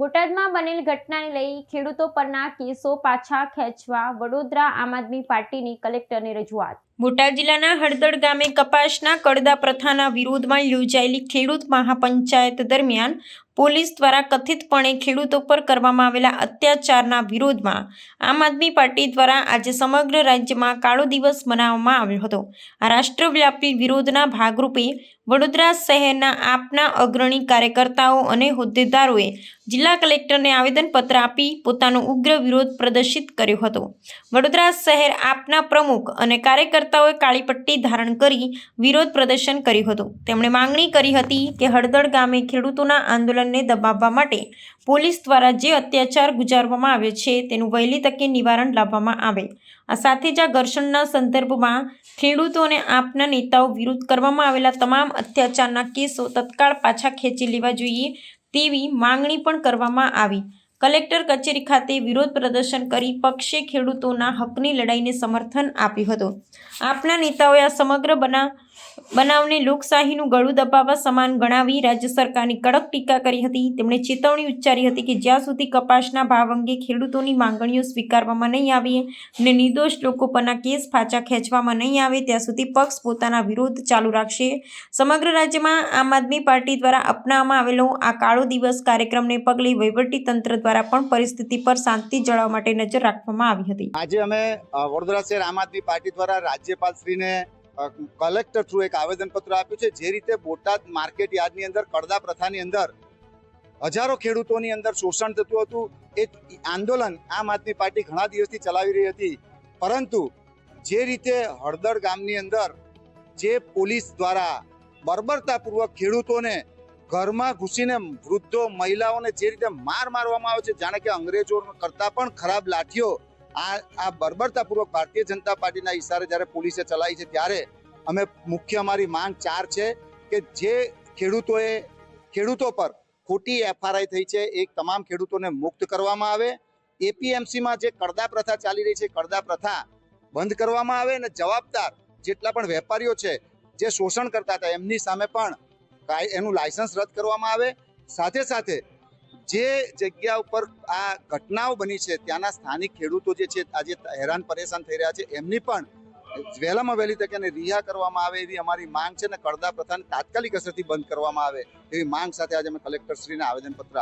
બોટાદમાં બનેલ ઘટનાને લઈ ખેડૂતો પરના કેસો પાછા ખેંચવા વડોદરા આમ આદમી પાર્ટીની કલેક્ટરને રજૂઆત. બોટાદ જિલ્લાના હળદળ ગામે કપાસના કડદા પ્રથાના વિરોધમાં યોજાયેલી ખેડૂત મહાપંચાયત દરમિયાન પોલીસ દ્વારા કથિતપણે ખેડૂતો પર કરવામાં આવેલા અત્યાચારના વિરોધમાં આમ આદમી પાર્ટી દ્વારા આજે સમગ્ર રાજ્યમાં કાળો દિવસ મનાવવામાં આવ્યો હતો. આ રાષ્ટ્રવ્યાપી વિરોધના ભાગરૂપે વડોદરા શહેરના આપના અગ્રણી કાર્યકર્તાઓ અને હોદ્દેદારોએ જિલ્લા કલેક્ટરને આવેદનપત્ર આપી પોતાનો ઉગ્ર વિરોધ પ્રદર્શિત કર્યો હતો. વડોદરા શહેર આપના પ્રમુખ અને કાર્યકર્તાઓએ કાળી પટ્ટી ધારણ કરી વિરોધ પ્રદર્શન કર્યું હતું. તેમણે માંગણી કરી હતી કે હળદળ ગામે ખેડૂતોના આંદોલનને દબાવવા માટે પોલીસ દ્વારા જે અત્યાચાર ગુજારવામાં આવ્યો છે તેનું વહેલી તકે નિવારણ લાવવામાં આવે. આ સાથે જ આ ઘર્ષણના સંદર્ભમાં ખેડૂતો અને આપના નેતાઓ વિરુદ્ધ કરવામાં આવેલા તમામ અત્યાચારના કેસો તત્કાળ પાછા ખેંચી લેવા જોઈએ તેવી માંગણી પણ કરવામાં આવી. કલેક્ટર કચેરી ખાતે વિરોધ પ્રદર્શન કરી પક્ષે ખેડૂતોના હકની લડાઈને સમર્થન આપ્યું હતું. આપના નેતાઓએ આ સમગ્ર બનાવ બનાવને લોકશાહીનું ગળું દબાવવા સમાન ગણાવી રાજ્ય સરકારની કડક ટીકા કરી હતી. તેમણે ચેતવણી ઉચ્ચારી હતી કે જ્યાં સુધી કપાસના ભાવ અંગે ખેડૂતોની માંગણીઓ સ્વીકારવામાં નહીં આવે અને નિર્દોષ લોકો પરના કેસ પાછા ખેંચવામાં નહીં આવે, ત્યાં સુધી પક્ષ પોતાના વિરોધ ચાલુ રાખશે. સમગ્ર રાજ્યમાં આમ આદમી પાર્ટી દ્વારા અપનાવવામાં આવેલો આ કાળો દિવસ કાર્યક્રમને પગલે વહીવટી તંત્ર દ્વારા પણ પરિસ્થિતિ પર શાંતિ જળાવવા માટે નજર રાખવામાં આવી હતી. આજે અમે વડોદરા શહેર આમ આદમી પાર્ટી દ્વારા રાજ્યપાલશ્રીને શ્રીને કલેક્ટર થ્રુ એક આવેદનપત્ર આપ્યું છે, જે રીતે બોટાદ માર્કેટ યાર્ડની અંદર કડદા પ્રથાની અંદર હજારો ખેડૂતોની અંદર શોષણ થતું હતું. એ આંદોલન આમ આદમી પાર્ટી ઘણા દિવસથી ચલાવી રહી હતી. પરંતુ જે રીતે હળદર ગામની અંદર જે પોલીસ દ્વારા બર્બરતાપૂર્વક ખેડૂતોને ઘરમાં ઘૂસીને વૃદ્ધો, મહિલાઓને જે રીતે માર મારવામાં આવે છે, જાણે કે અંગ્રેજો કરતા પણ ખરાબ લાઠીઓ આ આ બર્બરતાપૂર્વક ભારતીય જનતા પાર્ટીના ઇશારે જ્યારે પોલીસે ચલાવી છે, ત્યારે અમે મુખ્ય અમારી માંગ ચાર છે કે જે ખેડૂતોએ, ખેડૂતો પર ખોટી એફઆરઆઈ થઈ છે, એ તમામ ખેડૂતોને મુક્ત કરવામાં આવે. એપીએમસીમાં જે કડદા પ્રથા ચાલી રહી છે કડદા પ્રથા બંધ કરવામાં આવે અને જવાબદાર જેટલા પણ વેપારીઓ છે, જે શોષણ કરતા હતા, એમની સામે પણ એનું લાયસન્સ રદ કરવામાં આવે. સાથે સાથે જે જગ્યા ઉપર આ ઘટનાઓ બની છે, ત્યાંના સ્થાનિક ખેડૂતો જે છે, આજે હેરાન પરેશાન થઈ રહ્યા છે, એમની પણ વહેલામાં વહેલી તકે એને રિહા કરવામાં આવે એવી અમારી માંગ છે ને કડદા પ્રથાને તાત્કાલિક અસરથી બંધ કરવામાં આવે એવી માંગ સાથે આજે અમે કલેક્ટરશ્રીને આવેદનપત્ર આપ્યું.